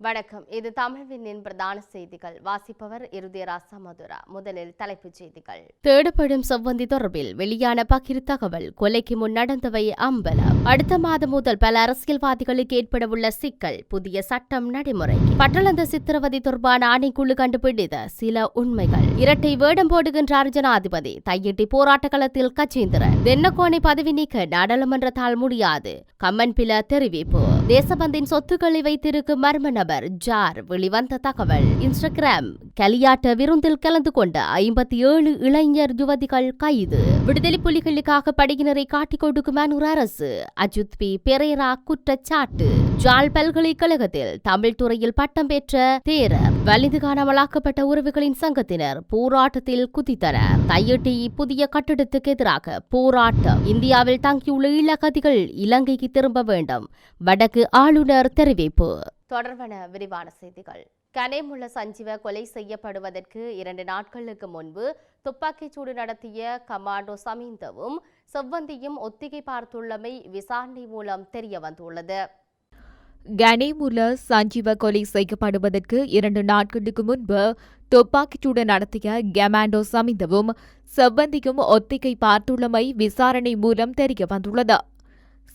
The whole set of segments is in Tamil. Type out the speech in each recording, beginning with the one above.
வணக்கம். இது தமிழ்வின் பிரதான செய்திகள். வாசிப்பவர் இருதயராசா மதுரா. முதலில் தலைப்புச் செய்திகள். தேடப்படும் செவ்வந்தி தொடர்பில் வெளியான பகிர் தகவல். கொலைக்கு முன் நடந்தவை அம்பலம் அடுத்த மாதம் முதல் பல அரசியல்வாதிகளுக்கு ஏற்படவுள்ள சிக்கல். புதிய சட்டம் நடைமுறை. பட்டளந்த சித்திரவதை தொடர்பான ஆணைக்குழு கண்டுபிடித்த சில உண்மைகள். இரட்டை வேடம் போடுகின்றார் ஜனாதிபதி. தையிட்டி போராட்ட களத்தில் கச்சேந்திரன் தென்னக்கோனை பதவி நீக்க நாடாளுமன்றத்தால் முடியாது. கம்மன்பில தெரிவிப்பு. தேசபந்தின் சொத்துக்களை வைத்திருக்கும் மர்ம நபர் ஜார் வெளிவந்த தகவல் இன்ஸ்டாகிராம். கலியாட்ட விருந்தில் கலந்து கொண்ட ஐம்பத்தி ஏழு இளைஞர் யுவதிகள் கைது. விடுதலை புலிகளுக்காக படையினரை காட்டிக் கொடுக்கும் அரசு. அஜித் பி. பெரேரா குற்றச்சாட்டு. ஜாழ் பல்கலைக்கழகத்தில் தமிழ் துறையில் பட்டம் பெற்ற தேரர். வலிந்து காணாமலாக்கப்பட்ட உறவுகளின் சங்கத்தினர் போராட்டத்தில் குதித்தனர். தையிட்டி புதிய கட்டிடத்துக்கு எதிராக போராட்டம். இந்தியாவில் தங்கியுள்ள இலக்கதிகள் இலங்கைக்கு திரும்ப வேண்டும். வடக்கு ஆளுநர் தெரிவிப்பு. தொடர்பான விரிவான செய்திகள். கனேமுள்ள சஞ்சீவ கொலை செய்யப்படுவதற்கு இரண்டு நாட்களுக்கு முன்பு துப்பாக்கிச்சூடு நடத்திய கமாண்டோ சமீந்தவும் செவ்வந்தியும் ஒத்திகை பார்த்துள்ளமை விசாரணை மூலம் தெரிய வந்துள்ளது. கனேமுல சஞ்சீவ கொலை செய்யப்படுவதற்கு இரண்டு நாட்களுக்கு முன்பு துப்பாக்கிச்சூடு நடத்திய கமாண்டோ சமிந்தவும் செவ்வந்தியும் ஒத்திகை பார்த்துள்ளமை விசாரணை மூலம் தெரிய வந்துள்ளது.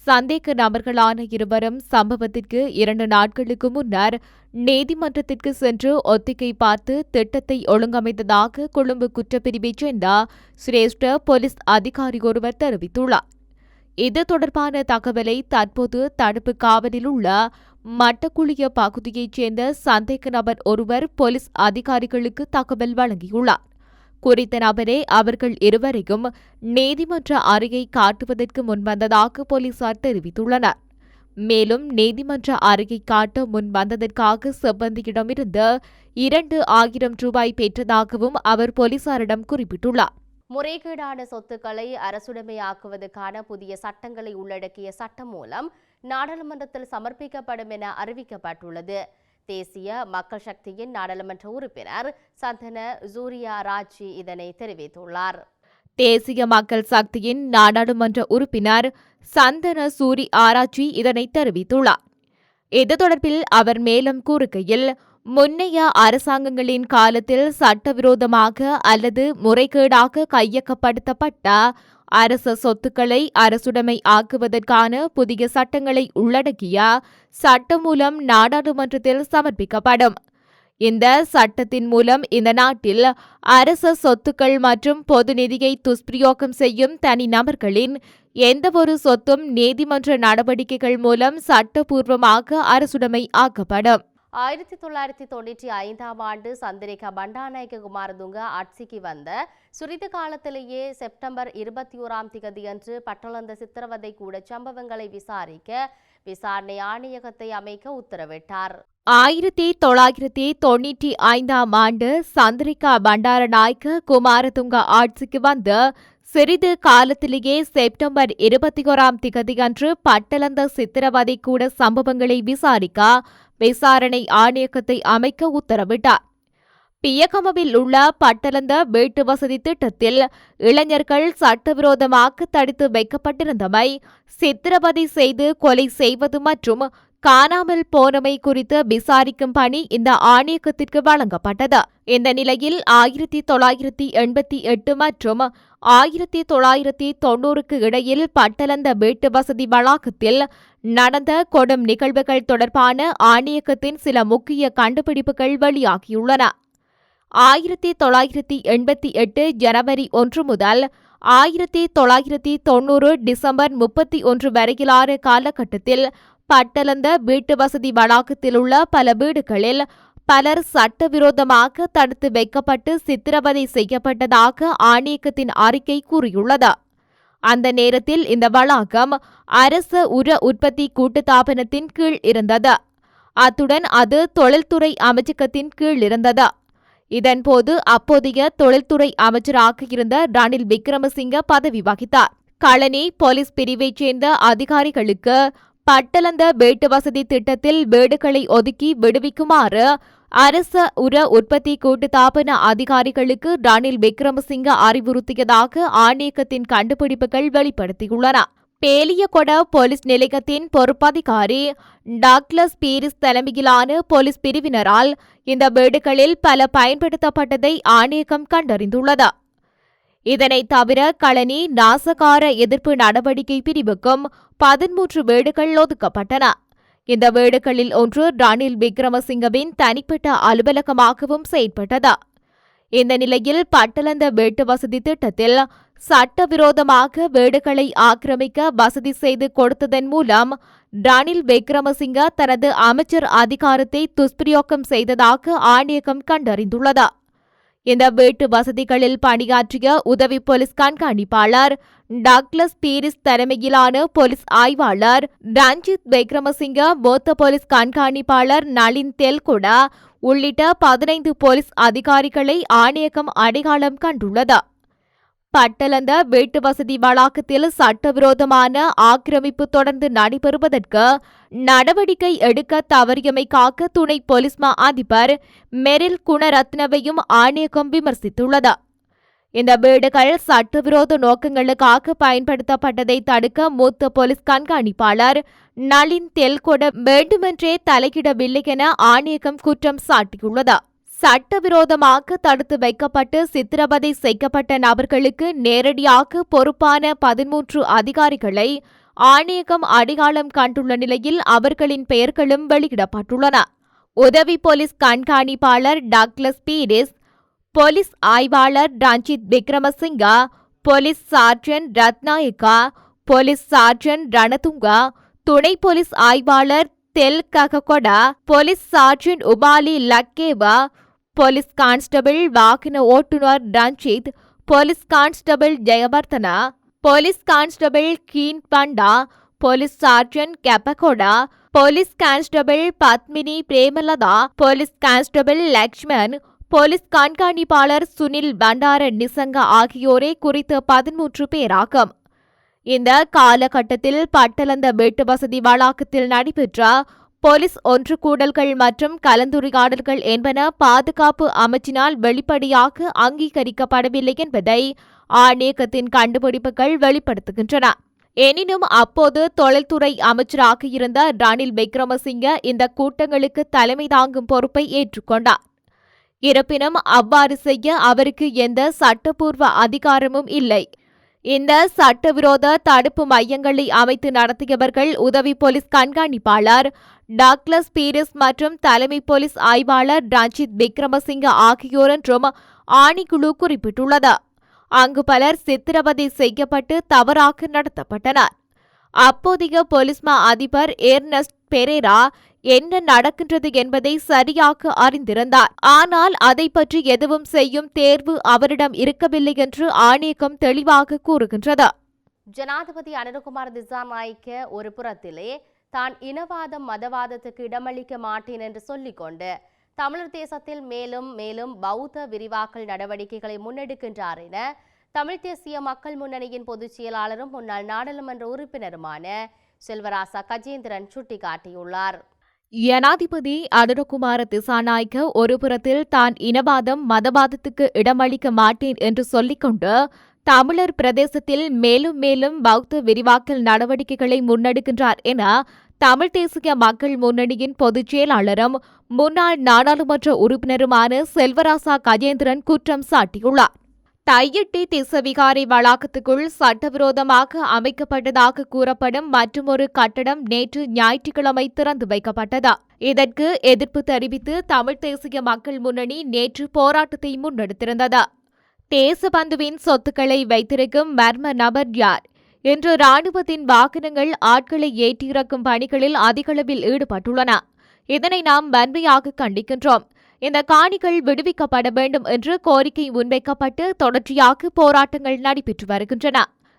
சந்தேக நபர்களான இருவரும் சம்பவத்திற்கு இரண்டு நாட்களுக்கு முன்னர் நீதிமன்றத்திற்கு சென்று ஒத்திகை பார்த்து திட்டத்தை ஒழுங்கமைத்ததாக கொழும்பு குற்றப்பிரிவைச் சேர்ந்த சிரேஷ்ட போலீஸ் அதிகாரி ஒருவர் தெரிவித்துள்ளார். இது தொடர்பான தகவலை தற்போது தடுப்பு காவலில் உள்ள மட்டக்குழிய பகுதியைச் சேர்ந்த சந்தேக நபர் ஒருவர் போலீஸ் அதிகாரிகளுக்கு தகவல் வழங்கியுள்ளார். குறித்த நபரே அவர்கள் இருவரையும் நீதிமன்ற அறையை காட்டுவதற்கு முன்வந்ததாக போலீசார் தெரிவித்துள்ளனர். மேலும் நீதிமன்ற அறையை காட்ட முன் வந்ததற்காக செவ்வந்தியிடமிருந்து இரண்டு ஆயிரம் ரூபாய் பெற்றதாகவும் அவர் போலீசாரிடம் குறிப்பிட்டுள்ளார். முறைகேடான சொத்துக்களை அரசுடைமையாக்குவதற்கான புதிய சட்டங்களை உள்ளடக்கிய சட்டம் மூலம் நாடாளுமன்றத்தில் சமர்ப்பிக்கப்படும் என அறிவிக்கப்பட்டுள்ளது. தேசிய மக்கள் சக்தியின் நாடாளுமன்ற உறுப்பினர் சந்தன ஜூரியா ராஜி இதனை தெரிவித்துள்ளார். தேசிய மக்கள் சக்தியின் நாடாளுமன்ற உறுப்பினர் சந்தன சூரி ஆராய்ச்சி இதனை தெரிவித்துள்ளார். இது தொடர்பில் அவர் மேலும் கூறுகையில் முன்னைய அரசாங்கங்களின் காலத்தில் சட்டவிரோதமாக அல்லது முறைகேடாக கையகப்படுத்தப்பட்ட அரச சொத்துக்களை அரசுடைமை ஆக்குவதற்கான புதிய சட்டங்களை உள்ளடக்கிய சட்டம் மூலம் நாடாளுமன்றத்தில் சமர்ப்பிக்கப்படும். இந்த சட்டத்தின் மூலம் இந்த நாட்டில் அரச சொத்துக்கள் மற்றும் பொது நிதியை துஷ்பிரயோகம் செய்யும் தனிநபர்களின் எந்தவொரு சொத்தும் நீதிமன்ற நடவடிக்கைகள் மூலம் சட்டபூர்வமாக அரசுடைமை ஆக்கப்படும். ஆயிரத்தி தொள்ளாயிரத்தி தொண்ணூற்றி ஐந்தாம் ஆண்டு சந்திரிகா பண்டாநாயக்க குமாரதுங்க ஆட்சிக்கு வந்த சுரித காலத்திலேயே செப்டம்பர் இருபத்தி ஓராம் திகதியன்று பட்டளந்த சித்திரவதை கூட சம்பவங்களை விசாரிக்க விசாரணை ஆணையகத்தை அமைக்க உத்தரவிட்டார். ஆயிரத்தி தொள்ளாயிரத்தி தொண்ணூற்றி ஐந்தாம் ஆண்டு சந்திரிகா பண்டாரநாயக்க குமாரதுங்க ஆட்சிக்கு வந்து சிறிது காலத்திலேயே செப்டம்பர் இருபத்தி ஓராம் திகதியன்று பட்டளந்த சித்திரவதை கூட சம்பவங்களை விசாரிக்க விசாரணை ஆணையகத்தை அமைக்க உத்தரவிட்டார். பியகமவில் உள்ள பட்டளந்த வீட்டு வசதி திட்டத்தில் இளைஞர்கள் சட்டவிரோதமாக தடுத்து வைக்கப்பட்டிருந்தமை சித்திரவதை செய்து கொலை செய்வது மற்றும் காணாமல் போனமை குறித்து விசாரிக்கும் பணி இந்த ஆணையகத்திற்கு வழங்கப்பட்டது. இந்த நிலையில் ஆயிரத்தி தொள்ளாயிரத்தி எண்பத்தி எட்டு மற்றும் ஆயிரத்தி தொள்ளாயிரத்தி தொன்னூறுக்கு இடையில் பட்டளந்த வீட்டு வசதி வளாகத்தில் நடந்த கொடும் நிகழ்வுகள் தொடர்பான ஆணையகத்தின் சில முக்கிய கண்டுபிடிப்புகள் வெளியாகியுள்ளன. ஆயிரத்தி தொள்ளாயிரத்தி எண்பத்தி எட்டு ஜனவரி ஒன்று முதல் ஆயிரத்தி தொள்ளாயிரத்தி தொன்னூறு டிசம்பர் முப்பத்தி ஒன்று வரையிலான காலகட்டத்தில் பட்டளந்த வீட்டு வசதி வளாகத்தில் உள்ள பல வீடுகளில் பலர் சட்டவிரோதமாக தடுத்து வைக்கப்பட்டு சித்திரவதை செய்யப்பட்டதாக ஆணையகத்தின் அறிக்கை கூறியுள்ளது. அந்த நேரத்தில் இந்த வளாகம் அரசு உர உற்பத்தி கூட்டுத்தாபனத்தின் கீழ் இருந்தது. அத்துடன் அது தொழில்துறை அமைச்சகத்தின் கீழ் இருந்தது. இதன்போது அப்போதைய தொழில்துறை அமைச்சராக இருந்த ரணில் விக்ரமசிங்க பதவி வகித்தார். களனி போலீஸ் பிரிவைச் சேர்ந்த அதிகாரிகளுக்கு பட்டளந்த வீட்டு வசதி திட்டத்தில் வீடுகளை ஒதுக்கி விடுவிக்குமாறு அரச உர உற்பத்தி கூட்டுத்தாபன அதிகாரிகளுக்கு ரணில் விக்ரமசிங்க அறிவுறுத்தியதாக ஆணையகத்தின் கண்டுபிடிப்புகள் வெளிப்படுத்தியுள்ளன. பேலியகொட போலீஸ் நிலையத்தின் பொறுப்பதிகாரி டாக்லஸ் பீரிஸ் தலைமையிலான போலீஸ் பிரிவினரால் இந்த வீடுகளில் பல பயன்படுத்தப்பட்டதை ஆணையகம் கண்டறிந்துள்ளது. இதனைத் தவிர களனி நாசகார எதிர்ப்பு நடவடிக்கை பிரிவுக்கும் பதிமூன்று வீடுகள் ஒதுக்கப்பட்டன. இந்த வீடுகளில் ஒன்று ரணில் விக்ரமசிங்கவின் தனிப்பட்ட அலுவலகமாகவும் செயற்பட்டது. இந்த நிலையில் பட்டளந்த வீட்டு வசதி திட்டத்தில் சட்டவிரோதமாக வீடுகளை ஆக்கிரமிக்க வசதி செய்து கொடுத்ததன் மூலம் ரணில் விக்ரமசிங்க தனது அமைச்சர் அதிகாரத்தை துஷ்பிரயோகம் செய்ததாக ஆணையகம் கண்டறிந்துள்ளது. இந்த வீட்டு வசதிகளில் பணியாற்றிய உதவி போலீஸ் கண்காணிப்பாளர் டாக்லஸ் பீரிஸ் தலைமையிலான போலீஸ் ஆய்வாளர் ரஞ்சித் விக்ரமசிங்க மூத்த போலீஸ் கண்காணிப்பாளர் நளின் தெல்குடா உள்ளிட்ட பதினைந்து போலீஸ் அதிகாரிகளை ஆணையகம் அடையாளம் கண்டுள்ளது. பட்டளந்த வீட்டு வசதி வளாகத்தில் சட்டவிரோதமான ஆக்கிரமிப்பு தொடர்ந்து நடைபெறுவதற்கு நடவடிக்கை எடுக்க தவறியமைக்காக துணை போலீஸ் மா அதிபர் மெரில் குணரத்னவையும் ஆணையகம் விமர்சித்துள்ளது. இந்த வீடுகள் சட்டவிரோத நோக்கங்களுக்காக பயன்படுத்தப்பட்டதை தடுக்க மூத்த போலீஸ் கண்காணிப்பாளர் நளின் தெல்கொட வேண்டுமென்றே தலையிடவில்லை என ஆணையகம் குற்றம் சாட்டியுள்ளது. சட்டவிரோதமாக தடுத்து வைக்கப்பட்டு சித்திரவதை செய்யப்பட்ட நபர்களுக்கு நேரடியாக பொறுப்பான பதிமூன்று அதிகாரிகளை ஆணையகம் அடையாளம் கண்டுள்ள நிலையில் அவர்களின் பெயர்களும் வெளியிடப்பட்டுள்ளன. உதவி போலீஸ் கண்காணிப்பாளர் டக்லஸ் பீரிஸ் போலீஸ் ஆய்வாளர் Ranjith Wickramasinghe police sergeant Ratnayake police sergeant Ranatunga துணை போலீஸ் ஆய்வாளர் Del Kakagoda police sergeant Upali Lakkewa police constable வாகன ஓட்டுநர் Ranjith police constable Jayawardena police constable Keen Banda police sergeant Keppagoda police constable Padmini Premalatha police constable Lakshman police கண்காணிப்பாளர் சுனில் பண்டார நிசங்க ஆகியோரே குறித்த பதிமூன்று பேராகும் இந்த காலகட்டத்தில் பட்டலந்த வீட்டு வசதி வளாகத்தில் நடைபெற்ற போலீஸ் ஒன்று கூடல்கள் மற்றும் கலந்துரையாடல்கள் என்பன பாதுகாப்பு அமைச்சினால் வெளிப்படையாக அங்கீகரிக்கப்படவில்லை என்பதை ஆணையகத்தின் கண்டுபிடிப்புகள் வெளிப்படுத்துகின்றன. எனினும் அப்போது தொழில்துறை அமைச்சராக இருந்த ரணில் விக்ரமசிங்க இந்த கூட்டங்களுக்கு தலைமை தாங்கும் பொறுப்பை ஏற்றுக்கொண்டார். இருப்பினும் அவ்வாறு செய்ய அவருக்கு எந்த சட்டப்பூர்வ அதிகாரமும் இல்லை. இந்த சட்டவிரோத தடுப்பு மையங்களை அமைத்து நடத்தியவர்கள் உதவி போலீஸ் கண்காணிப்பாளர் டாக்லஸ் பீரிஸ் மற்றும் தலைமை போலீஸ் ஆய்வாளர் ரஞ்சித் விக்ரமசிங்க ஆகியோர் என்றும் ஆணைக்குழு குறிப்பிட்டுள்ளது. அங்கு பலர் சித்திரவதை செய்யப்பட்டு தவறாக நடத்தப்பட்டனர். அப்போதைய பொலிஸ்மா மா அதிபர் ஏர்னஸ்ட் பெரேரா என்ன நடக்கின்றது என்பதை சரியாக அறிந்திருந்தார். ஆனால் அதை பற்றி எதுவும் செய்யும் தேர்வு அவரிடம் இருக்கவில்லை என்று ஆணையகம் தெளிவாக கூறுகின்றது. ஜனாதிபதி அனுரகுமார் திசாநாயக்க ஒரு புறத்திலே தான் இனவாதம் மதவாதத்துக்கு இடமளிக்க மாட்டேன் என்று சொல்லிக்கொண்டு தமிழர் தேசத்தில் மேலும் மேலும் பௌத்த விரிவாக்கல் நடவடிக்கைகளை முன்னெடுக்கின்றார் என தமிழ் தேசிய மக்கள் முன்னணியின் பொதுச் செயலாளரும் முன்னாள் நாடாளுமன்ற உறுப்பினருமான செல்வராசா கஜேந்திரன் சுட்டிக்காட்டியுள்ளார். ஜனாதிபதி அனுரகுமார திசாநாயக்க ஒருபுறத்தில் தான் இனவாதம் மதவாதத்துக்கு இடமளிக்க மாட்டேன் என்று சொல்லிக்கொண்டு தமிழர் பிரதேசத்தில் மேலும் மேலும் பௌத்த விரிவாக்கல் நடவடிக்கைகளை முன்னெடுக்கின்றார் என தமிழ் தேசிய மக்கள் முன்னணியின் பொதுச் செயலாளரும் முன்னாள் நாடாளுமன்ற உறுப்பினருமான செல்வராசா கஜேந்திரன் குற்றம் சாட்டியுள்ளார். தையிட்டி திசவிகாரி வளாகத்துக்குள் சட்டவிரோதமாக அமைக்கப்பட்டதாக கூறப்படும் மற்றொரு கட்டடம் நேற்று ஞாயிற்றுக்கிழமை திறந்து வைக்கப்பட்டது. இதற்கு எதிர்ப்பு தெரிவித்து தமிழ் தேசிய மக்கள் முன்னணி நேற்று போராட்டத்தை முன்னெடுத்திருந்தது. தேசபந்துவின் சொத்துக்களை வைத்திருக்கும் மர்ம நபர் யார்? இன்று ராணுவத்தின் வாகனங்கள் ஆட்களை ஏற்றிறக்கும் பணிகளில் அதிகளவில் ஈடுபட்டுள்ளன. இதனை நாம் வன்மையாக கண்டிக்கின்றோம். இந்த காணிகள் விடுவிக்கப்பட வேண்டும் என்று கோரிக்கை முன்வைக்கப்பட்டு தொடர்ச்சியாக போராட்டங்கள் நடைபெற்று வருகின்றன.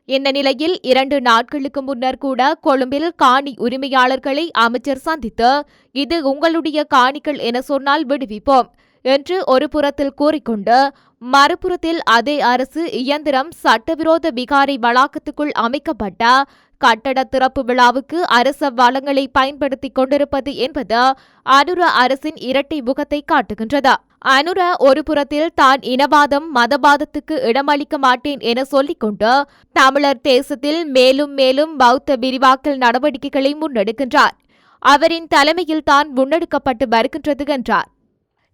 இந்த நிலையில் இரண்டு நாட்களுக்கு முன்னர் கூட கொழும்பில் காணி உரிமையாளர்களை அமைச்சர் சந்தித்து இது உங்களுடைய காணிகள் என சொன்னால் விடுவிப்போம் என்று ஒரு புறத்தில் கூறிக்கொண்டு மறுபுறத்தில் அதே அரசு இயந்திரம் சட்டவிரோத விகாரை வளாகத்துக்குள் அமைக்கப்பட்ட கட்டட திறப்பு விழாவுக்கு அரச வளங்களை பயன்படுத்திக் கொண்டிருப்பது என்பது அனுர அரசின் இரட்டை முகத்தை காட்டுகின்றது. அனுர ஒரு புறத்தில் தான் இனவாதம் மதவாதத்துக்கு இடமளிக்க மாட்டேன் என சொல்லிக்கொண்டு தமிழர் தேசத்தில் மேலும் மேலும் பௌத்த விரிவாக்கல் நடவடிக்கைகளை முன்னெடுக்கின்றார். அவரின் தலைமையில் தான் முன்னெடுக்கப்பட்டு வருகின்றது என்றார்.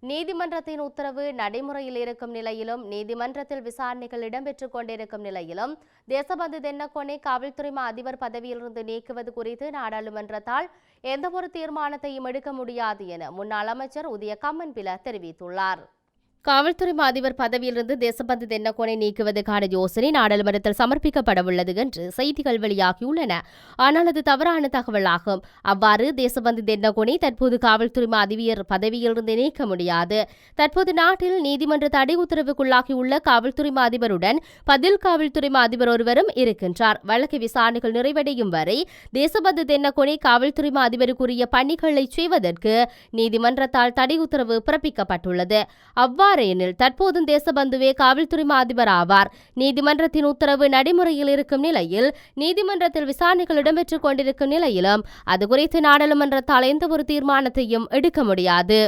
நீதிமன்றத்தின் உத்தரவு நடைமுறையில் இருக்கும் நிலையிலும் நீதிமன்றத்தில் விசாரணைகள் இடம்பெற்றுக் கொண்டிருக்கும் நிலையிலும் தேசபந்து தென்னக்கோனை காவல்துறை மா அதிபர் பதவியிலிருந்து நீக்குவது குறித்து நாடாளுமன்றத்தால் எந்தவொரு தீர்மானத்தையும் எடுக்க முடியாது என முன்னாள் அமைச்சர் உதயகம்மன் பில தெரிவித்துள்ளார். காவல்துறை அதிபர் பதவியிலிருந்து தேசபந்து தென்னகோனை நீக்குவதற்கான யோசனை நாடாளுமன்றத்தில் சமர்ப்பிக்கப்படவுள்ளது என்று செய்திகள் வெளியாகியுள்ளன. ஆனால் அது தவறான தகவலாகும். அவ்வாறு தேசபந்து தென்னக்கோனை தற்போது காவல்துறை அதிபர் பதவியிலிருந்து நீக்க முடியாது. தற்போது நாட்டில் நீதிமன்ற தடை உத்தரவுக்குள்ளாகியுள்ள காவல்துறை அதிபருடன் பதில் காவல்துறை மா அதிபர் ஒருவரும் இருக்கின்றார். வழக்கு விசாரணைகள் நிறைவடையும் வரை தேசபந்து தென்னகோனை காவல்துறை அதிபருக்குரிய பணிகளை செய்வதற்கு நீதிமன்றத்தால் தடை உத்தரவு பிறப்பிக்கப்பட்டுள்ளது. அவ்வாறு அவ்வாறெனில் தற்போதும் தேசபந்துவே காவல்துறை அதிபர் ஆவார். நீதிமன்றத்தின் உத்தரவு நடைமுறையில் இருக்கும் நிலையில் நீதிமன்றத்தில் விசாரணைகள் இடம்பெற்றுக் கொண்டிருக்கும் நிலையிலும் அது குறித்து நாடாளுமன்றத்தால் எந்தவொரு தீர்மானத்தையும் எடுக்க முடியாது.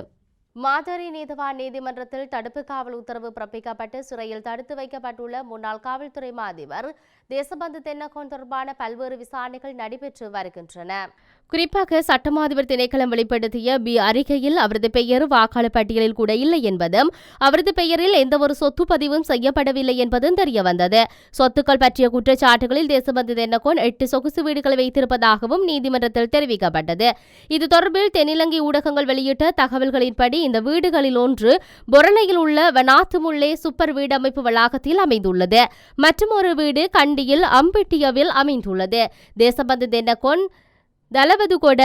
மாதரி நீதவான் நீதிமன்றத்தில் தடுப்பு காவல் உத்தரவு பிறப்பிக்கப்பட்டு சிறையில் தடுத்து வைக்கப்பட்டுள்ள முன்னாள் காவல்துறை மாதிபர் தேசபந்து தென்னகோன் தொடர்பான பல்வேறு விசாரணைகள் நடைபெற்று வருகின்றன. குறிப்பாக சட்டமாதிபர் திணைக்களம் வெளிப்படுத்திய பி அறிக்கையில் அவரது பெயர் வாக்காளர் பட்டியலில் கூட இல்லை என்பதும் அவரது பெயரில் எந்தவொரு சொத்து பதிவும் செய்யப்படவில்லை என்பதும் தெரியவந்தது. சொத்துக்கள் பற்றிய குற்றச்சாட்டுகளில் தேசபந்து தென்னகோன் எட்டு சொகுசு வீடுகளை வைத்திருப்பதாகவும் நீதிமன்றத்தில் தெரிவிக்கப்பட்டது. இது தொடர்பில் தென்னிலங்கை ஊடகங்கள் வெளியிட்ட தகவல்களின்படி இந்த வீடுகளில் ஒன்று பொரணையில் உள்ள வனாத்துமுள்ளே சூப்பர் வீடமைப்பு வளாகத்தில் அமைந்துள்ளது. மற்றும் ஒரு வீடு கண்டியில் அம்பிட்டியவில் அமைந்துள்ளது. தேசபந்து தென்னகோன் தளபதுகொட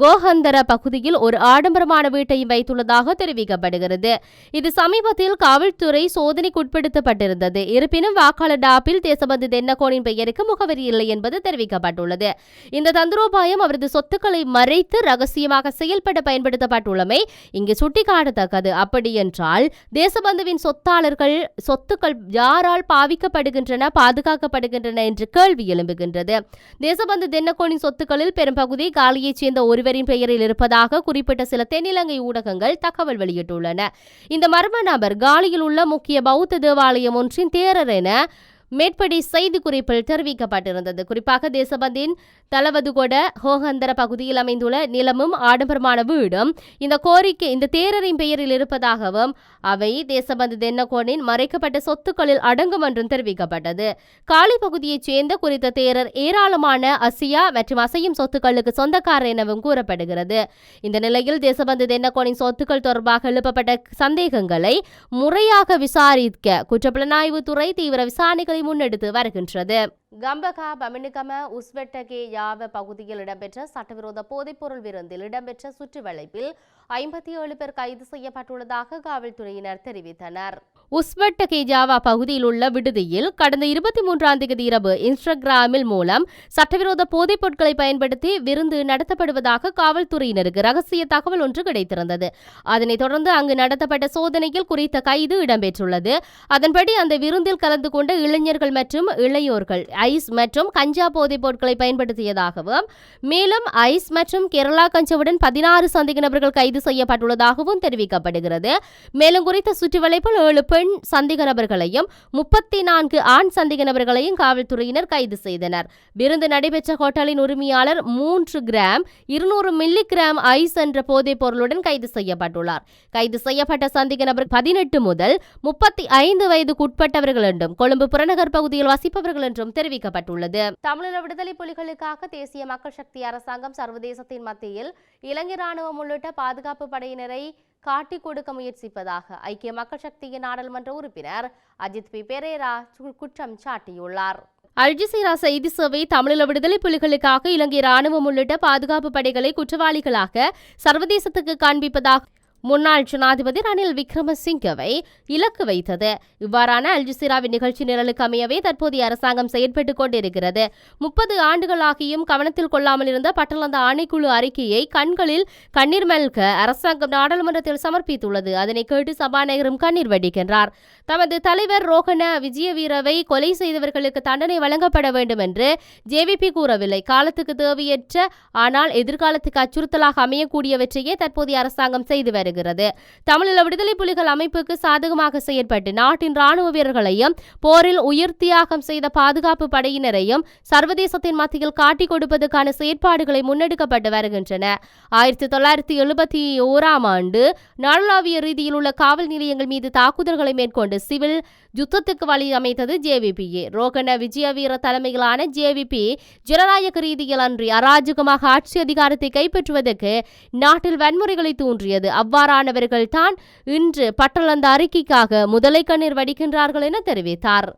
கோஹந்தர பகுதியில் ஒரு ஆடம்பரமான வீட்டையும் வைத்துள்ளதாக தெரிவிக்கப்படுகிறது. இது சமீபத்தில் காவல்துறை சோதனைக்குட்படுத்தப்பட்டிருந்தது. இருப்பினும் வாக்காளர் டாப்பில் தேசபந்து தென்னகோனின் பெயருக்கு முகவரி இல்லை என்பது தெரிவிக்கப்பட்டுள்ளது. இந்த தந்திரோபாயம் அவரது சொத்துக்களை மறைத்து ரகசியமாக செயல்பட பயன்படுத்தப்பட்டுள்ளமை இங்கு சுட்டிக்காட்டத்தக்கது. அப்படியென்றால் தேசபந்துவின் சொத்தாளர்கள் சொத்துக்கள் யாரால் பாவிக்கப்படுகின்றன பாதுகாக்கப்படுகின்றன என்று கேள்வி எழும்புகின்றது. தேசபந்து தென்னகோனின் சொத்துக்களில் பெரும்பகுதி காலியைச் சேர்ந்த ஒருவரின் பெயரில் இருப்பதாக குறிப்பிட்ட சில தென்னிலங்கை ஊடகங்கள் தகவல் வெளியிட்டுள்ளன. இந்த மர்ம நபர் காலியில் உள்ள முக்கிய பௌத்த தேவாலயம் ஒன்றின் தேரர் என மேற்படி செய்தி குறிப்பில் தெரிவிக்கப்பட்டிருந்தது. குறிப்பாக தேசபந்தின் தளவதுகொட ஹோகந்தர பகுதியில் அமைந்துள்ள நிலமும் ஆடம்பரமான வீடும். இந்த கோரிக்கை இந்த தேரரின் பெயரில் இருப்பதாகவும் அவை தேசபந்து தென்னகோனின் மறைக்கப்பட்ட சொத்துக்களில் அடங்கும் என்றும் தெரிவிக்கப்பட்டது. காலி பகுதியைச் சேர்ந்த குறித்த தேரர் ஏராளமான அசியா மற்றும் அசையும் சொத்துக்களுக்கு சொந்தக்காரர் எனவும் கூறப்படுகிறது. இந்த நிலையில் தேசபந்து தென்னகோனின் சொத்துக்கள் தொடர்பாக எழுப்பப்பட்ட சந்தேகங்களை முறையாக விசாரிக்க குற்றப்புலனாய்வு துறை தீவிர விசாரணைகளை முன்னெடுத்து வருகின்றது. கம்பகா பமினுகம உஸ்வெட்டகே யாவ பகுதியில் இடம்பெற்ற சட்டவிரோத போதைப்பொருள் விருந்தில் இடம்பெற்ற சுற்றுவளைப்பில் ஐம்பத்தி ஏழு பேர் கைது செய்யப்பட்டுள்ளதாக காவல்துறையினர் தெரிவித்தனர். உஸ்வட்ட கெஜாவா பகுதியில் உள்ள விடுதியில் கடந்த இருபத்தி மூன்றாம் தேதி இரவு இன்ஸ்டாகிராமில் மூலம் சட்டவிரோத போதைப் பொருட்களை பயன்படுத்தி விருந்து நடத்தப்படுவதாக காவல்துறையினருக்கு ரகசிய தகவல் ஒன்று கிடைத்திருந்தது. அதனைத் தொடர்ந்து அங்கு நடத்தப்பட்ட சோதனையில் குறித்த கைது இடம்பெற்றுள்ளது. அதன்படி அந்த விருந்தில் கலந்து கொண்ட இளைஞர்கள் மற்றும் இளையோர்கள் ஐஸ் மற்றும் கஞ்சா போதைப் பொருட்களை பயன்படுத்தியதாகவும் மேலும் ஐஸ் மற்றும் கேரளா கஞ்சாவுடன் பதினாறு சந்தேக நபர்கள் கைது செய்யப்பட்டுள்ளதாகவும் தெரிவிக்கப்படுகிறது. மேலும் குறித்த சுற்றுவளைப்பில் ஏழு பெண் சந்தேக நபர்களையும் முப்பத்தி நான்கு ஆண் சந்தேக நபர்களையும் காவல்துறையினர் கைது செய்தனர். விருந்து நடைபெற்ற ஹோட்டலின் உரிமையாளர் மூன்று கிராம் இருநூறு மில்லி கிராம் ஐஸ் என்ற போதைப் பொருளுடன் கைது செய்யப்பட்டுள்ளார். கைது செய்யப்பட்ட சந்தேக நபர் பதினெட்டு முதல் முப்பத்தி ஐந்து வயதுக்குட்பட்டவர்கள் என்றும் கொழும்பு புறநகர் பகுதியில் வசிப்பவர்கள் என்றும் தெரிவிக்கப்பட்டுள்ளது. தமிழக விடுதலை புலிகளுக்காக தேசிய மக்கள் சக்தி அரசாங்கம் சர்வதேசத்தின் மத்தியில் இலங்கை ராணுவம் உள்ளிட்ட பாதுகாப்பு படையினரை காட்டிக் கொடுக்க முயற்சிப்பதாக ஐக்கிய மக்கள் சக்தியின் நாடாளுமன்ற உறுப்பினர் அஜித் பி. பெரேரா குற்றம் சாட்டியுள்ளார். அல்ஜசீரா செய்தி சேவை தமிழீழ விடுதலை புலிகளுக்காக இலங்கை ராணுவம் உள்ளிட்ட பாதுகாப்பு படைகளை குற்றவாளிகளாக சர்வதேசத்துக்கு காண்பிப்பதாக முன்னாள் ஜனாதிபதி ரணில் விக்ரமசிங்கவை இலக்கு வைத்தது. இவ்வாறான அல்ஜிசிராவின் நிகழ்ச்சி நிரலுக்கு அமையவே தற்போதைய அரசாங்கம் செயற்பட்டுக் கொண்டிருக்கிறது. முப்பது ஆண்டுகளாகியும் கவனத்தில் கொள்ளாமல் இருந்த பட்டலந்த ஆணைக்குழு அறிக்கையை கண்களில் கண்ணீர் மல்க அரசாங்கம் நாடாளுமன்றத்தில் சமர்ப்பித்துள்ளது. அதனை கேட்டு சபாநாயகரும் கண்ணீர் வடிக்கின்றார். தமது தலைவர் ரோகண விஜயவீரவை கொலை செய்தவர்களுக்கு தண்டனை வழங்கப்பட வேண்டும் என்று ஜேவிபி கூறவில்லை. காலத்துக்கு தேவையற்ற ஆனால் எதிர்காலத்துக்கு அச்சுறுத்தலாக அமையக்கூடியவற்றையே தற்போதைய அரசாங்கம் செய்து வருகிறது. வருகிறது தமிழீழ விடுதலை புலிகள் அமைப்புக்கு சாதகமாக செயற்பட்டு நாட்டின் ராணுவ வீரர்களையும் போரில் உயிர் தியாகம் செய்த பாதுகாப்பு படையினரையும் சர்வதேசத்தின் மத்தியில் காட்டிக் கொடுப்பதற்கான செயற்பாடுகளை முன்னெடுக்கப்பட்டு வருகின்றன. ஆயிரத்தி தொள்ளாயிரத்தி எழுபத்தி ஓராம் ஆண்டு நாடளாவிய ரீதியில் உள்ள காவல் நிலையங்கள் மீது தாக்குதல்களை மேற்கொண்டு சிவில் யுத்தத்துக்கு வழி அமைத்தது ஜேவிபியே ரோகண விஜயவீர தலைமையிலான ஜேவிபி ஜனநாயக ரீதியில் அன்றி அராஜகமாக ஆட்சி அதிகாரத்தை கைப்பற்றுவதற்கு நாட்டில் வன்முறைகளை தூன்றியது அவ்வாறானவர்கள் தான் இன்று பட்டளந்த அறிக்கைக்காக முதலை கண்ணீர் வடிக்கின்றார்கள் என தெரிவித்தார்.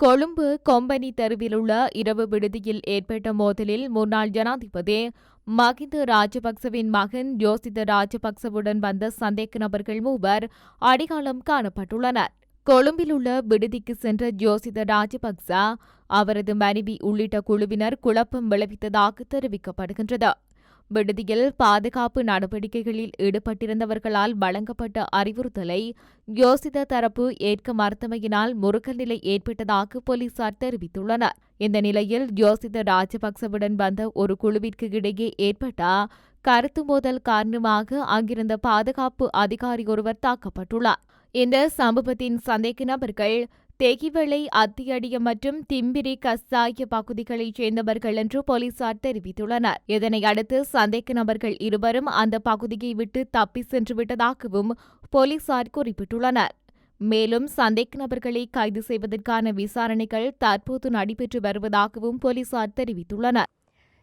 கொழும்பு கொம்பனி தெருவிலுள்ள இரவு விடுதியில் ஏற்பட்ட மோதலில் முன்னாள் ஜனாதிபதி மகிந்த ராஜபக்சவின் மகன் யோசித ராஜபக்சவுடன் வந்த சந்தேக நபர்கள் மூவர் அடிகாலம் காணப்பட்டுள்ளனர். கொழும்பில் உள்ள விடுதிக்கு சென்ற ஜோசித ராஜபக்ச அவரது மனைவி உள்ளிட்ட குழுவினர் குழப்பம் விளைவித்ததாக தெரிவிக்கப்படுகின்றது. விடுதியில் பாதுகாப்பு நடவடிக்கைகளில் ஈடுபட்டிருந்தவர்களால் வழங்கப்பட்ட அறிவுறுத்தலை யோசித தரப்பு ஏற்க மறுத்தமையினால் முறுக்கல் நிலை ஏற்பட்டதாக போலீசார் தெரிவித்துள்ளனர். இந்த நிலையில் யோசித ராஜபக்சவுடன் வந்த ஒரு குழுவிற்கு இடையே ஏற்பட்ட கருத்து மோதல் காரணமாக அங்கிருந்த பாதுகாப்பு அதிகாரி ஒருவர் தாக்கப்பட்டுள்ளார். இந்த சம்பவத்தின் சந்தேக நபர்கள் தெகிவளை அத்தியடிய மற்றும் திம்பிரி கஸ்தாய பகுதிகளைச் சேர்ந்தவர்கள் என்று போலீசார் தெரிவித்துள்ளனர். இதனை அடுத்து சந்தேக நபர்கள் இருவரும் அந்த பகுதியை விட்டு தப்பி சென்று விட்டதாகவும் போலீசார் குறிப்பிட்டுள்ளனர். மேலும் சந்தேக நபர்களை கைது செய்வதற்கான விசாரணைகள் தற்போது நடைபெற்று வருவதாகவும் போலீசார் தெரிவித்துள்ளனர்.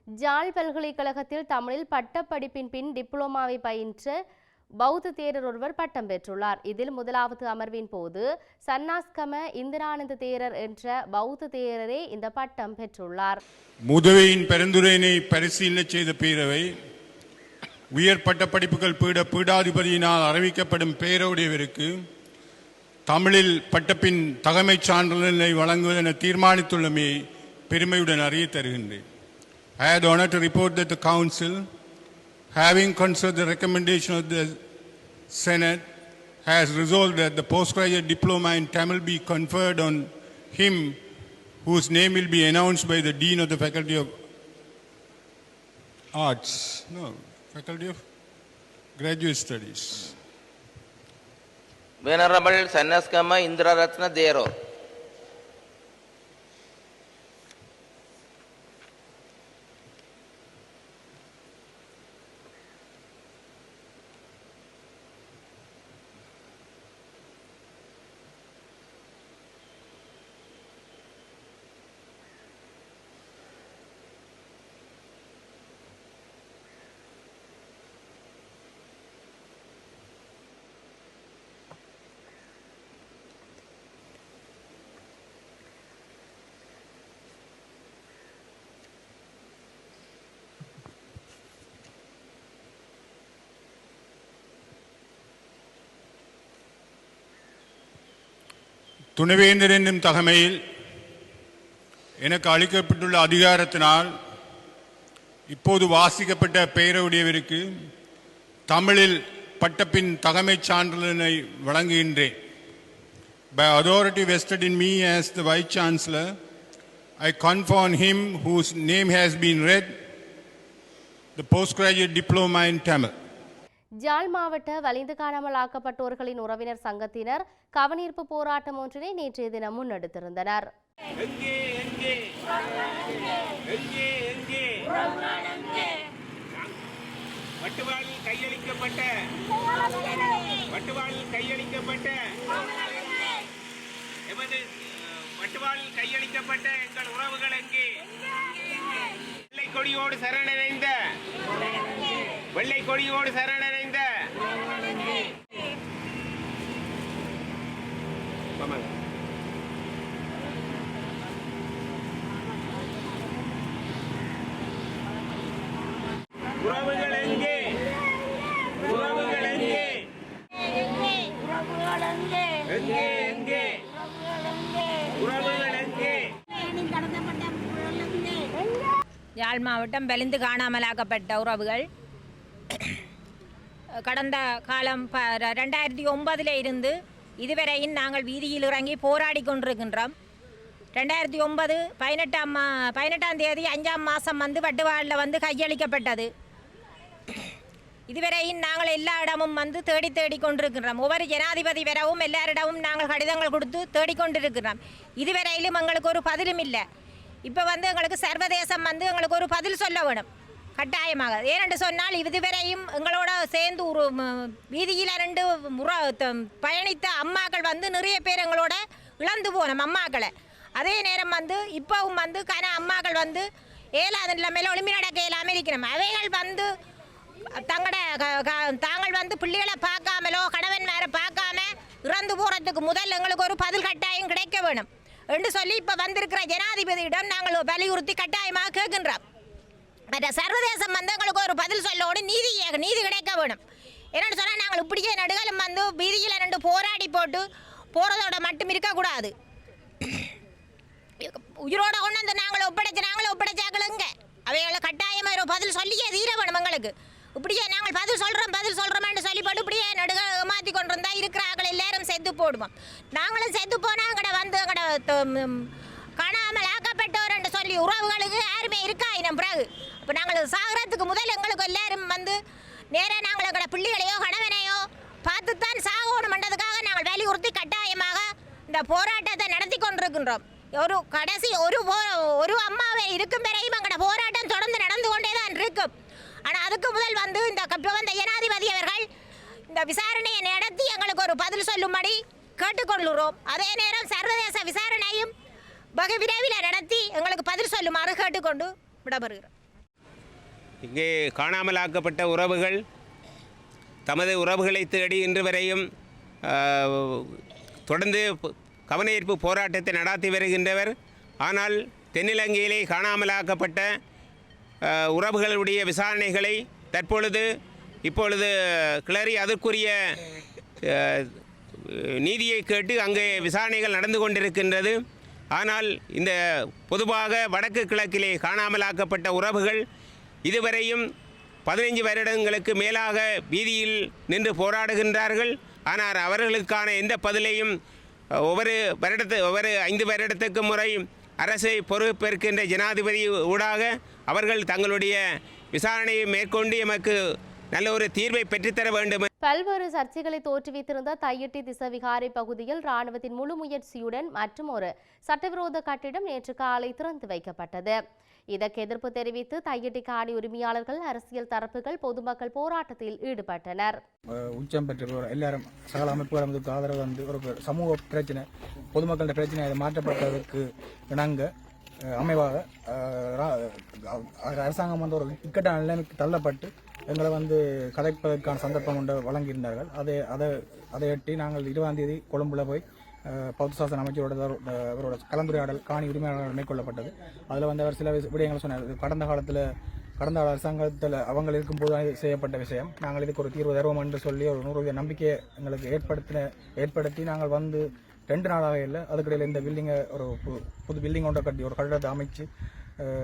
ஜாழ் பல்கலைக்கழகத்தில் தமிழில் பட்டப்படிப்பின் பின் டிப்ளோமாவை பயின்ற பௌத்த தேரர் ஒருவர் பட்டம் பெற்றுள்ளார். இதில் முதலாவது அமர்வின் போது சன்னாஸ்கம இந்திரானந்த தேரர் என்ற பௌத்த தேரரே இந்த பட்டம் பெற்றுள்ளார். முதுவையின் பரிந்துரையினை பரிசீலனை செய்த பேரவை உயர் பட்ட படிப்புகள் பீட பீடாதிபதியினால் அறிவிக்கப்படும் பேருடையவருக்கு தமிழில் பட்டப்பின் தகமைச் சான்றிதழை வழங்குவதென தீர்மானித்துள்ளமே பெருமையுடன் அறிய தருகின்றேன். I had the honor to report that the Council, having considered the recommendation of the Senate, has resolved that the postgraduate diploma in Tamil be conferred on him whose name will be announced by the Dean of the Faculty of Arts. No, Faculty of Graduate Studies. Venerable Sannaskama Indra Ratna Dero. துணைவேந்தர் என்னும் தகமையில் எனக்கு அளிக்கப்பட்டுள்ள அதிகாரத்தினால் இப்போது வாசிக்கப்பட்ட பெயருடையவருக்கு தமிழில் பட்டப்பின் தகமைச் சான்றிதழை வழங்குகின்றேன் By authority vested in me as the Vice Chancellor, I confer on him whose name has been read the postgraduate diploma in Tamil. ஜாழ் மாவட்ட வலிந்து காணாமல் ஆக்கப்பட்டோர்களின் உறவினர் சங்கத்தினர் கவனீர்ப்பு போராட்டம் ஒன்றினை நேற்றைய தினம் முன்னெடுத்திருந்தனர். வட்டுவாளில் கையளிக்கப்பட்ட வட்டுவாளில் கையளிக்கப்பட்ட எமது வட்டுவாளில் கையளிக்கப்பட்ட எங்கள் உறவுகள் எங்கே? கொடியோடு சரணடைந்த கொடியோடு சரணடைந்த உறவுகள் எங்கே? உறவுகள் எங்கே? எங்கே? எங்கே உறவுகள் எங்கே? யாழ் மாவட்டம் பெலிந்து காணாமலாக்கப்பட்ட உறவுகள் கடந்த காலம் ப ர- ரெண்டாயிரத்தி ஒன்பதில் இருந்து இதுவரையும் நாங்கள் வீதியில் இறங்கி போராடி கொண்டிருக்கின்றோம். ரெண்டாயிரத்தி ஒன்பது பதினெட்டாம் மா பதினெட்டாம் தேதி அஞ்சாம் மாதம் வந்து வட்டுவாளில் வந்து கையளிக்கப்பட்டது. இதுவரையும் நாங்கள் எல்லா இடமும் வந்து தேடி தேடி கொண்டிருக்கிறோம் ஒவ்வொரு ஜனாதிபதி வரவும் எல்லாரிடமும் நாங்கள் கடிதங்கள் கொடுத்து தேடிக்கொண்டிருக்கிறோம் இதுவரையிலும் எங்களுக்கு ஒரு பதிலும் இல்லை. இப்போ வந்து எங்களுக்கு சர்வதேசம் வந்து எங்களுக்கு ஒரு பதில் சொல்ல வேணும். கட்டாயமாக. ஏனென்று சொன்னால் இதுவரையும் எங்களோட சேர்ந்து ஒரு வீதியில் ரெண்டு முறை பயணித்த அம்மாக்கள் வந்து நிறைய பேர் எங்களோட இழந்து போனோம் அம்மாக்களை. அதே நேரம் வந்து இப்போவும் வந்து கன அம்மாக்கள் வந்து ஏழாத நிலைமையில் ஒளிமி நடக்க இல்லாமல் இருக்கிறோம் அவைகள் வந்து தங்களோட க- க- தாங்கள் வந்து பிள்ளைகளை பார்க்காமலோ கணவன் மேலே பார்க்காம இறந்து போகிறதுக்கு முதல் எங்களுக்கு ஒரு பதில் கட்டாயம் கிடைக்க வேணும். என்று சொல்லி இப்போ வந்திருக்கிற ஜனாதிபதியிடம் நாங்கள் வலியுறுத்தி கட்டாயமாக கேட்கின்றோம். மற்ற சர்வதேசம் மந்தங்களுக்கு ஒரு பதில் சொல்லோடு நீதி நீதி கிடைக்க வேணும். என்னென்னு சொன்னால் நாங்கள் இப்படியே நடுகளும் வந்து வீதியில் ரெண்டு போராடி போட்டு போகிறதோட மட்டும் இருக்கக்கூடாது. உயிரோட கொண்டு வந்து நாங்களை ஒப்படைச்சு நாங்களே ஒப்படைச்சாக்களுங்க அவைகளை கட்டாயமாக ஒரு பதில் சொல்லியே தீர வேணும் எங்களுக்கு. இப்படியே நாங்கள் பதில் சொல்கிறோம் பதில் சொல்கிறோம்னு சொல்லி போட்டு இப்படியே நடுக மாற்றி கொண்டு இருந்தால் இருக்கிற ஆக்கள் எல்லாரும் செத்து போடுவோம். நாங்களும் செத்து போனால் எங்கட வந்து எங்கட காணாமல் ஆக்கப்பட்டோர் என்று சொல்லி உறவுகளுக்கு யாருமே இருக்கா இனம் பிறகு. இப்போ நாங்கள் சாகிறதுக்கு முதல் எங்களுக்கு எல்லாரும் வந்து நேராக நாங்கள் எங்களோட பிள்ளைகளையோ கணவனையோ பார்த்துத்தான் சாகணுமென்றதுக்காக நாங்கள் வலியுறுத்தி கட்டாயமாக இந்த போராட்டத்தை நடத்தி கொண்டிருக்கின்றோம். ஒரு கடைசி ஒரு போ- ஒரு அம்மாவை இருக்கும் வரையும் எங்களோட போராட்டம் தொடர்ந்து நடந்து கொண்டே தான் இருக்கும். ஆனால் அதுக்கு முதல் வந்து இந்த இப்போ வந்த ஜனாதிபதி அவர்கள் இந்த விசாரணையை நடத்தி எங்களுக்கு ஒரு பதில் சொல்லும்படி கேட்டுக்கொள்கிறோம் அதே நேரம் சர்வதேச விசாரணையும் வெகு விரைவில் நடத்தி எங்களுக்கு பதில் சொல்லுமாறு கேட்டுக்கொண்டு விடப்படுகிறோம் இங்கே காணாமலாக்கப்பட்ட உறவுகள் தமது உறவுகளை தேடி இன்று வரையும் தொடர்ந்து கவனயீர்ப்பு கவனஈர்ப்பு போராட்டத்தை நடாத்தி வருகின்றவர். ஆனால் தென்னிலங்கையிலே காணாமலாக்கப்பட்ட உறவுகளுடைய விசாரணைகளை தற்பொழுது இப்பொழுது கிளறி அதற்குரிய நீதியை கேட்டு அங்கே விசாரணைகள் நடந்து கொண்டிருக்கின்றது. ஆனால் இந்த பொதுவாக வடக்கு கிழக்கிலே காணாமலாக்கப்பட்ட உறவுகள் இதுவரையும் பதினைஞ்சு வருடங்களுக்கு மேலாக வீதியில் நின்று போராடுகின்றார்கள். ஆனால் அவர்களுக்கான எந்த பதிலையும் ஒவ்வொரு வருடத்து ஒவ்வொரு ஐந்து வருடத்துக்கு முறை அரசை பொறுப்பேற்கின்ற ஜனாதிபதி ஊடாக அவர்கள் தங்களுடைய விசாரணையை மேற்கொண்டு எமக்கு நல்ல ஒரு தீர்வை பெற்றுத்தர வேண்டும். பல்வேறு சர்ச்சைகளை தோற்றுவித்திருந்த தையட்டி திசவிகாரை பகுதியில் ராணுவத்தின் முழு முயற்சியுடன் மற்றும் ஒரு சட்டவிரோத கட்டிடம் நேற்று காலை திறந்து வைக்கப்பட்டது. இதற்கு எதிர்ப்பு தெரிவித்து தையட்டி காணி உரிமையாளர்கள் அரசியல் தரப்புகள் பொதுமக்கள் போராட்டத்தில் ஈடுபட்டனர். உச்சம் பெற்ற எல்லாரும் சகல அமைப்புகள் அதுக்கு ஆதரவு வந்து ஒரு சமூக பிரச்சனை பொதுமக்களோட பிரச்சனை அதை மாற்றப்பட்டதற்கு இணங்க அமைவாக ரா- அரசாங்கம் வந்து ஒரு இக்கட்டான நிலைமைக்கு தள்ளப்பட்டு எங்களை வந்து கதைப்பதற்கான சந்தர்ப்பம் கொண்டு வழங்கியிருந்தார்கள். அதை அதை அதையொட்டி நாங்கள் இருபதாம் தேதி கொழும்புல போய் பௌத்தசாசன அமைச்சரோட அவரோட கலந்துரையாடல் காணி உரிமையாளர்கள் மேற்கொள்ளப்பட்டது. அதில் வந்து அவர் சில விஷ- விடயங்களை சொன்னார். கடந்த காலத்தில் கடந்த அரசாங்கத்தில் அவங்க இருக்கும்போது செய்யப்பட்ட விஷயம். நாங்கள் இதுக்கு ஒரு தீர்வு தருவோம் என்று சொல்லி ஒரு நூறு வீத நம்பிக்கையை எங்களுக்கு ஏற்படுத்தின ஏற்படுத்தி நாங்கள் வந்து ரெண்டு நாளாக இல்லை அதுக்கிடையில் இந்த பில்டிங்கை ஒரு பு- புது பில்டிங் ஒன்றை கட்டி ஒரு கட்டடத்தை அமைச்சு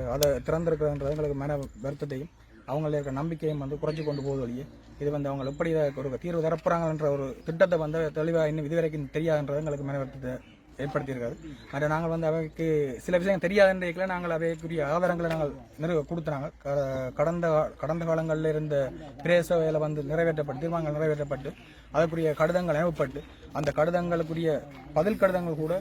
அதை திறந்திருக்கிறதுன்றது எங்களுக்கு மன வருத்தத்தையும் அவங்கள இருக்க நம்பிக்கையும் வந்து குறைச்சி கொண்டு போகுது வழியே இது வந்து அவங்க எப்படி ஒரு தீர்வு தரப்புறாங்கன்ற ஒரு திட்டத்தை வந்து தெளிவாக இன்னும் இதுவரைக்கும் தெரியாதுன்றது எங்களுக்கு மன ஏற்படுத்தியிருக்காரு. ஏற்படுத்தியிருக்காது அதை நாங்கள் வந்து அவைக்கு சில விஷயங்கள் தெரியாதுன்றதுல நாங்கள் அவைக்குரிய ஆதாரங்களை நாங்கள் நிறுவ கொடுத்தாங்க க- கடந்த கடந்த காலங்களில் இருந்த பிரேச வேலை வந்து நிறைவேற்றப்பட்டு தீர்மானங்கள் நிறைவேற்றப்பட்டு அதற்குரிய கடிதங்கள் அனுப்பப்பட்டு அந்த கடிதங்களுக்குரிய பதில் கடிதங்கள் கூட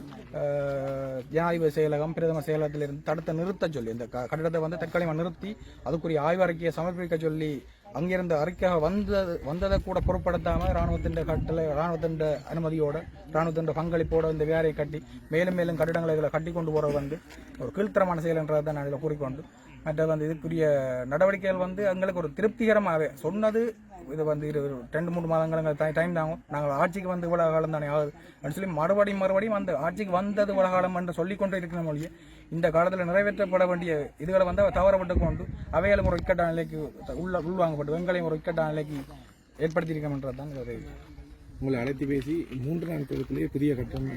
ஜனாதிபதி செயலகம் பிரதமர் செயலகத்திலிருந்து தடுத்த நிறுத்த சொல்லி இந்த க- கட்டிடத்தை வந்து தற்காலிகமாக நிறுத்தி அதுக்குரிய ஆய்வறிக்கையை சமர்ப்பிக்க சொல்லி அங்கிருந்து அறிக்கையாக வந்தது வந்ததை கூட பொருட்படுத்தாமல் ராணுவத்தின் கட்டளை ராணுவத்தின் அனுமதியோட ராணுவத்தின் பங்களிப்போட இந்த வேலையை கட்டி மேலும் மேலும் கட்டிடங்களை இதில் கட்டி கொண்டு போறது வந்து ஒரு கீழ்த்தரமான செயல் என்றதை நான் இதில் கூறிக்கொண்டு மற்றது வந்து இதுக்குரிய நடவடிக்கைகள் வந்து எங்களுக்கு ஒரு திருப்திகரமாகவே சொன்னது. இது வந்து இரு ரெண்டு மூணு மாதங்கள் டைம் தாங்கும் நாங்கள் ஆட்சிக்கு வந்து இவ்வளோ காலம் தானே ஆகுது. அப்படின்னு சொல்லி மறுபடியும் மறுபடியும் வந்து ஆட்சிக்கு வந்தது இவ்வளோ காலம் என்று சொல்லிக்கொண்டே இருக்கிற மொழியே இந்த காலத்தில் நிறைவேற்றப்பட வேண்டிய இதுகளை வந்து தவறப்பட்டு கொண்டு அவைகளும் ஒரு இக்கட்டான நிலைக்கு உள்ள உள்வாங்கப்பட்டு எங்களையும் ஒரு இக்கட்டான நிலைக்கு ஏற்படுத்தியிருக்கோம்ன்றது தான் ஒரு உங்களை அழைத்து பேசி மூன்று நாட்களுக்குள்ளேயே புதிய கட்டம்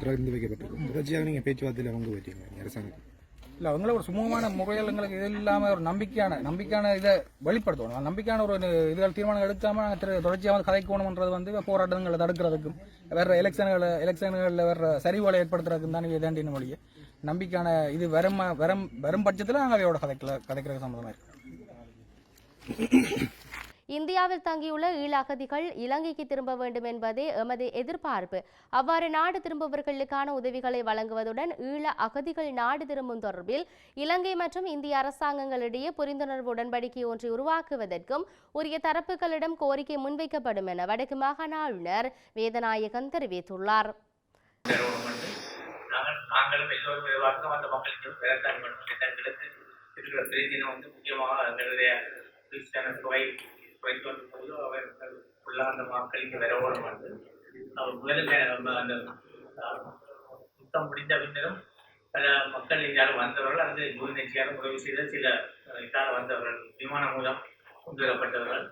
திறந்து வைக்கப்பட்டிருக்கும். தொடர்ச்சியாக நீங்கள் பேச்சுவார்த்தையில் பங்கு பெற்றீங்க அரசாங்கத்தில். இல்லை அவங்கள ஒரு சுமூகமான முறையில் எங்களுக்கு இது இல்லாமல் ஒரு நம்பிக்கையான நம்பிக்கையான இதை வெளிப்படுத்தணும். நம்பிக்கையான ஒரு இதுகள் தீர்மானம் எடுக்காம நாங்கள் தொடர்ச்சியாக வந்து கதைக்கணும்ன்றது வந்து போராட்டங்களை தடுக்கிறதுக்கும் வேற எலெக்ஷன்களை எலெக்ஷன்களில் வேற சரிவுகளை ஏற்படுத்துறதுக்கும் தான் இதாண்டின மொழியை நம்பிக்கையான இது வரும் வரும் வரும் பட்சத்தில் நாங்கள் அதோட கதைக்கல கதைக்கிறது சம்மந்தமாக இருக்கு. இந்தியாவில் தங்கியுள்ள ஈழ அகதிகள் இலங்கைக்கு திரும்ப வேண்டும் என்பதே எமது எதிர்பார்ப்பு. அவ்வாறு நாடு திரும்புபவர்களுக்கான உதவிகளை வழங்குவதுடன் ஈழ அகதிகள் நாடு திரும்பும் தொடர்பில் இலங்கை மற்றும் இந்திய அரசாங்கங்களிடையே புரிந்துணர்வு உடன்படிக்கை ஒன்றை உருவாக்குவதற்கும் உரிய தரப்புகளிடம் கோரிக்கை முன்வைக்கப்படும் என வடக்கு மாகாண ஆளுநர் வேதநாயகன் தெரிவித்துள்ளார். நாங்களும் எல்லோரும் எதிர்பார்க்கிறோம் அந்த மக்களுக்கு இருக்கிற வந்து முக்கியமாக எங்களுடைய கிறிஸ்டியான போயிட்டு போது அவர்கள் ஃபுல்லாக அந்த மக்களுக்கு விரவோடம் வந்து அவர் முதல்ல நம்ம அந்த சுத்தம் முடிந்த பின்னரும் பல மக்கள் யாரும் வந்தவர்கள் அல்லது யூனிச்சியாக உதவி செய்த சில இதாக இதால் வந்தவர்கள் விமானம் மூலம் கொண்டு வரப்பட்டவர்கள்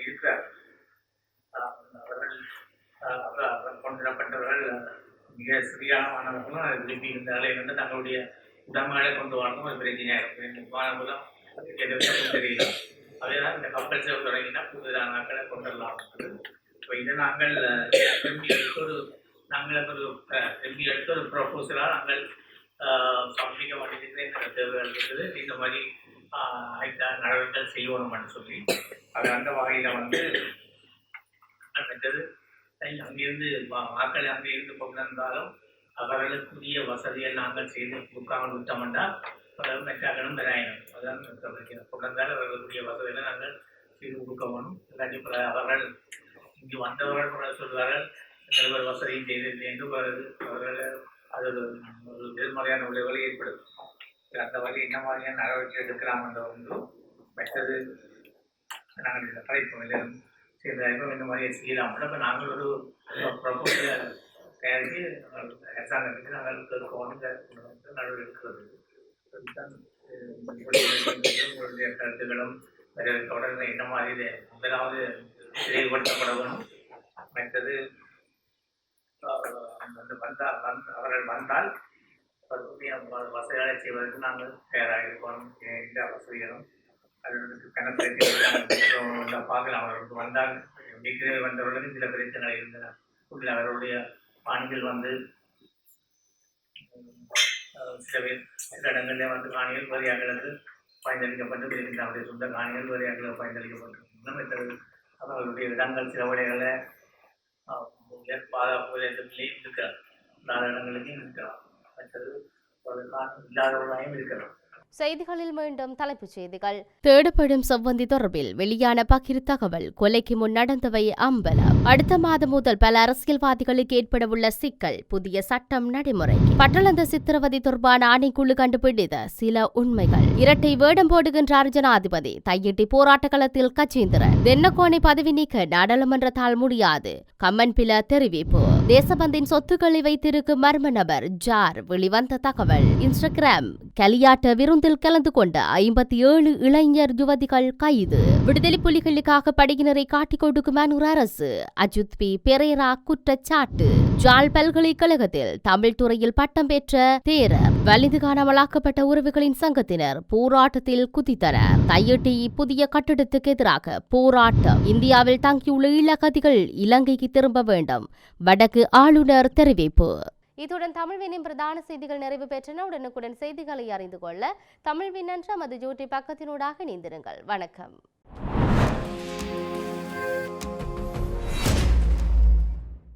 இருக்கிறார்கள். அவர்கள் கொண்டுவரப்பட்டவர்கள் மிக சரியான மாணவர்களும் விரும்பி இருந்தாலே வந்து தங்களுடைய உடமைகளை கொண்டு வரணும் ஒரு பிரச்சனையாக இருக்கும் விமானம் மூலம் எதுவும் தெரியல அதேதான் இந்த கப்பல் தொடங்கினா புதிதான நாட்களை கொண்டு இப்போ இதை நாங்கள் எம்பி எடுத்து ஒரு நாங்கள் ஒரு எம்பி எடுத்து ஒரு ப்ரொபோசலாக நாங்கள் சமர்ப்பிக்க மாட்டேங்கிறது எங்களோட தேவைகள் இருக்குது. இந்த மாதிரி அஹ், நடவடிக்கைகள் செய்யணும்னு சொல்லி அது அந்த வகையில் வந்து மற்றது அங்கிருந்து வா- வாக்கள் அங்கிருந்து கொண்டு வந்தாலும் அவர்களுக்குரிய வசதியை நாங்கள் செய்து கொடுக்காமல் விட்டோம்னா பலரும் மெச்சாக்களும் பெறாயினும் அதான் கொண்டாந்தால் அவர்களுடைய வசதியில நாங்கள் செய்து கொடுக்க வேணும். இல்லாட்டி பல அவர்கள் இங்கு வந்தவர்கள் கூட சொல்வார்கள் எங்களுக்கு ஒரு வசதியும் செய்திருந்தேன் என்று வருது அவர்கள் அது ஒரு எதிர்மறையான விளைவுகளை ஏற்படுத்தும். அந்த வகையில் என்ன மாதிரியான நடவடிக்கை எடுக்கலாம் என்ற ஒன்று மற்றது நாங்கள் இந்த கலைப்பு எல்லாரும் செய்தாயிருக்கோம் இந்த மாதிரியே செய்யலாம். இப்போ நாங்கள் ஒரு ப்ரொபோசலை தயாரித்து அரசாங்கத்துக்கு நாங்கள் கேட்கணும் நடவடிக்கை எடுக்கிறது உங்களுடைய கருத்துக்களும் தொடர்ந்து என்ன மாதிரி முதலாவது செயல்படுத்தப்படவும் மற்றது வந்து வந்தால் அவர்கள் வந்தால் அவர்களுடைய வசதிகளை செய்வதற்கு நாங்கள் தயாராக இருக்கணும் எந்த வசதிகளும் அதற்கு கணக்கு பார்க்கலாம் அவர்களுக்கு வந்தால் ஏற்கனவே வந்தவர்களுக்கு சில பிரச்சனைகள் இருந்தன உள்ள அவர்களுடைய பாணிகள் வந்து சில பேர் சில இடங்களிலே வந்து காணிகள் வரியாக்களுக்கு பயன்பளிக்கப்பட்டு வருகின்ற அவருடைய சொந்த காணிகள் வரியாக்களுக்கு பயன்பளிக்கப்பட்டு இன்னும் மற்றது அவர்களுடைய இடங்கள் சில வழிகளை பாதுகாப்பு இடத்துலையும் இருக்கலாம். இல்லாத இடங்களுக்கும் இருக்கிறார் மற்றது ஒரு காணி இல்லாதவர்களாயும் இருக்கிறார் செய்திகளில் மீண்டும் தலைப்புச் செய்திகள். தேடப்படும் செவ்வந்தி தொடர்பில் வெளியான பகிர் தகவல் கொலைக்கு முன் நடந்தவை அம்பலம். அடுத்த மாதம் முதல் பல அரசியல்வாதிகளுக்கு ஏற்படவுள்ள சிக்கல் புதிய சட்டம் நடைமுறை. பட்டளந்த சித்திரவதை தொடர்பான ஆணைக்குழு கண்டுபிடித்த சில உண்மைகள். இரட்டை வேடம் போடுகின்றார் ஜனாதிபதி. தையிட்டி போராட்ட களத்தில் கச்சேந்திரன் தென்னக்கோனை பதவி நீக்க நாடாளுமன்றத்தால் முடியாது. கம்மன்பில தெரிவிப்பு. தேசபந்தின் சொத்துக்களை வைத்திருக்கும் மர்ம நபர் ஜார். வெளிவந்த தகவல் இன்ஸ்டாகிராம் கலியாட்ட விருந்தில் கலந்து கொண்ட ஐம்பத்தி ஏழு இளைஞர் யுவதிகள் கைது. விடுதலை புலிகளுக்காக படையினரை காட்டிக் கொடுக்கும் அரசு அஜித் பி. பெரேரா குற்றச்சாட்டு. ஜாழ் பல்கலைக்கழகத்தில் தமிழ் துறையில் பட்டம் பெற்ற தேரர் வலிந்து காணாமலாக்கப்பட்ட உறவுகளின் சங்கத்தினர் போராட்டத்தில் குதித்தனர். தையிட்டி புதிய கட்டிடத்துக்கு எதிராக போராட்டம். இந்தியாவில் தங்கியுள்ள இலக்கதிகள் இலங்கைக்கு திரும்ப வேண்டும். வடக்கு ஆளுநர் தெரிவிப்பு. இத்துடன் தமிழ்வினின் பிரதான செய்திகள் நிறைவு பெற்றன. உடனுக்குடன் செய்திகளை அறிந்து கொள்ள தமிழ்வின் என்ற நமது ஜூட்டி பக்கத்தினூடாக இணைந்திருங்கள். வணக்கம்.